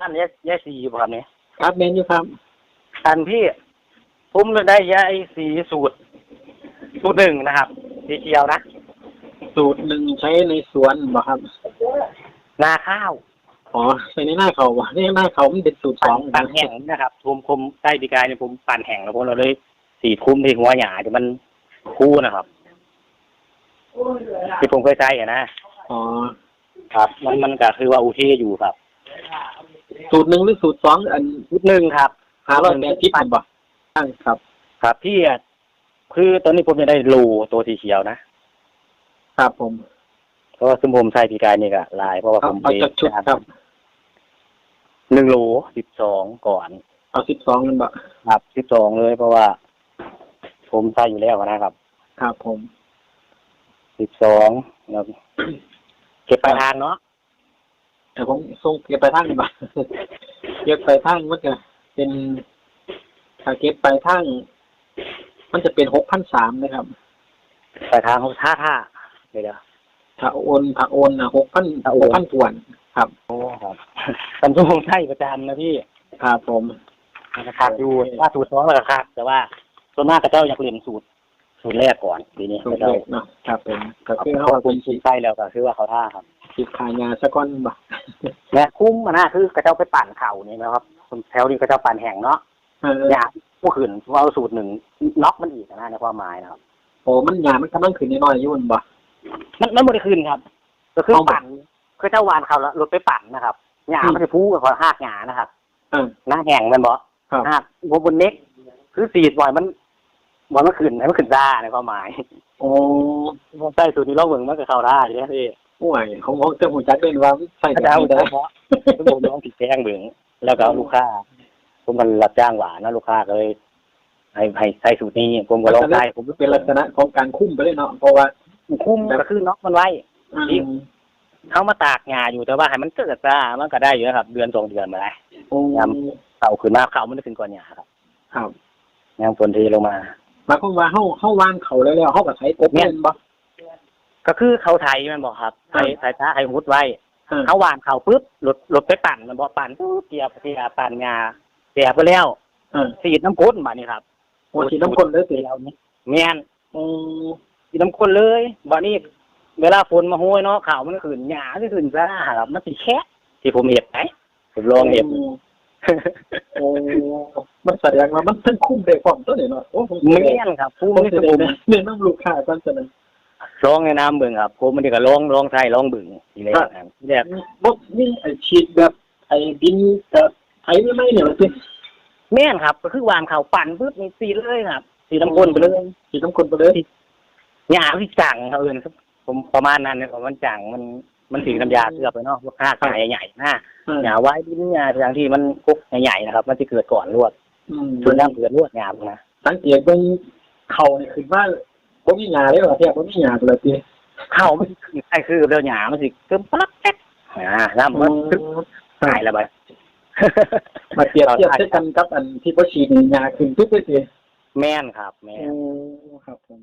ร้านแยกแยกสีอยู่บ่ครับเนี่ยครับเมนอยู่ครับ อันพี่ผมเลยได้ยาไอสีสูตร สูตรหนึ่งนะครับสีเขียวนะ สูตรหนึ่งใช้ในสวนบ่ครับ นาข้าวอ๋อใช้ในหน้าเขาวะในหน้าเขามันเป็นสูตรสปั่อนงปั่นแห้งนะครับผมผมใต้ปีกายเนี่ยผมปั่นแห้งแล้วผมเราเลยสีทุ่มที่หัวหยาที่มันคู่นะครับ ที่ผมเคยใช้อะนะอ๋อครับ มันมันก็คือว่าอุเทอยู่ครับ สูตรหนึ่งหรือสูตรสองอันชุดหนึ่งครับหาร้อยแปดสิบอันบ่ตั้งครับ ครับพี่อะคือตอนนี้ผมจะได้รูตัวสีเขียวนะครับผมเพราะว่าซึ่งผมใช้ปีกายนี่ก็หลาย เพราะว่าเอาผมเอาจากชุดครับ หนึ่งโลสิบสองก่อน เอาสิบสองกันบ่ครับสิบสองเลย เพราะว่า ผมใช้อยู่แล้วนะครับครับผมสิบสองแล้วเก็บปลายทางเนาะ แต่ผมส่งเก็บไปทางบ่เก็บไปทางมันจะเป็นถ้าเก็บไปทางมันจะเป็นหกพันสามนะครับปลายทางเขาท่าท่าเดี๋ยวเดี๋ยวถ้าโอนถ้าโอนนะหกพันถ้าโอหนกพันส่วนครับโอ้ครับสัมผัสใช้ประจำนะพี่ครับผมขาดอยู่ว่าสูตรสองแล้วก็ขาดแต่ว่าส่วนมากกระเจ้าอยากเรียนสูตรสูตรแรกก่อนทีนี้สูกตระรเจ้าแรกเนาะครับผมก็เพคือราะเขาว่าผมสูตรใช้แล้วก็คือว่าเขาท่าครับ สิขายยาสักก้อนบ่และคุ้มมานะคือกระเจ้าไปปั่นเข่านี่นะครับแถวนี้กระเจ้าปั่นแห่งเนาะเอออยากผู้ขืนว่าเอาสูตรหนึ่งน็อกมันอีกนะในความหมายนะครับโอ้มันยามันกำลังขึ้นน้อยๆอยู่มันบ่มันมันไม่ได้คืนครับ ก็คือเอาแบบปั่นคือเจ้าวานเขาแล้วรถไปปั่นนะครับหญ้าอืมมันจะพูกับหากหญ้านะครับเออหน้าแห้งแมันบ่ครับหากบนบนเน็กคือสีดบ่อยมันบ่อยมันขึ้นให้มันขึ้นได้ในความหมายโอ้ผมใส่สูตรนี้ลองเบิ่งมันก็เข้าได้อยู่แล้วพี่ ห่วยของของเจ้าหูจักเล่นว่าใส่กระได้เจ้าไม่ได้เฉพาะผมลองติดแจ้งเบิ่งแล้วก็เอาลูกค้าผมมันรับจ้างหวานนะลูกค้าก็เลยให้ให้ใส่สูตรนี้ผมก็ลองใส่ผมเป็นลักษณะของการคุ้มไปเลยเนาะเพราะว่าคุ้มก็คือน็อกมันไว้อืมเขามาตากหญ้าอยู่แต่ว่าให้มันเกิดซะมันก็ได้อยู่นะครับ เดือนสองเดือนมาแล้วโอ้ยเขาขึ้นมาเขามันจะขึ้นก่อนหญ้าครับครับยามฝนเทีลงมาหมายความว่าเฮาเฮาวางเขาแล้วแล้วเฮาก็ใช้กบเล่นบ่ ก็คือเขาไทยแมันบอกครับไทยไทยท้าไทยหุดไว้เออเขาหวานเขาปุ๊บหลุดหลุดไปปั่นมันบอกปั่นปุ๊บเกียบเกียบปั่นงาเสียไปแล้วเออสีดน้ำข้นมานี่ครับโอ้สีน้ำข้นเลยสิเดียวนี้แม่นโอ้สีน้ำข้นเลยบ่นี้เวลาฝนมาโห้ยเนาะข่าวมันขึ้นหญ้าที่ขึ้นซ่าครับมันสิแค่ที่ผมเห็บไหมผมลองเห็บโอ้มันแสดงว่ามันทั้งคุ้มได้พร้อมตัวนี้เนาะโอ้ผมสิแม่ได้นครับผู้ผมไม่สิสได้มแนะนำลูกค้าก่อนซะนะลองในน้ำเบิ่งครับผมมันนี่ก็ลองลองใส่ลองเบิ่งทีแรกครับทีแรกบ่นี่ไอ้ฉีดแบบไอ้ดินกับไถไม่ไหม่เนี่ยมันสิแม่นครับ ก็คือหวานเขาปั่นปุ๊บนี่สีเลยครับ สีน้ำข้นไปเลยฉีดน้ำข้นไปเลยหญ้าที่จังเขาเอินครับ ผมประมาณนั้นเนี่ยผมมันจังมันมันถึงน้ำยาเกลือไปเนาะพวกห้าขายใหญ่ๆนะเออหญ้าไว้ดินหญ้าอย่างที่มันกุกใหญ่ๆนะครับ มันจะเกิดก่อนรวดอืมส่วนน้ำเกิดรวดหญ้าพวกนะสังเกตเบิ่งเขานี่ขึ้นว่า บ่มีหญ้าเลยว่าแท้บ่มีหญ้าเลยติเข้ามันคือไอ้คือเรื่องหญ้ามันสิเกิมปลักแป๊กอ่าน้ำมันตึ๊กหายแล้วไปมาเปรียบเทียบด้วยกันกับอันที่บ่ฉีดนี่หญ้าขึ้นทุกเลยติแม่นครับ แม่นโอ้ครับผม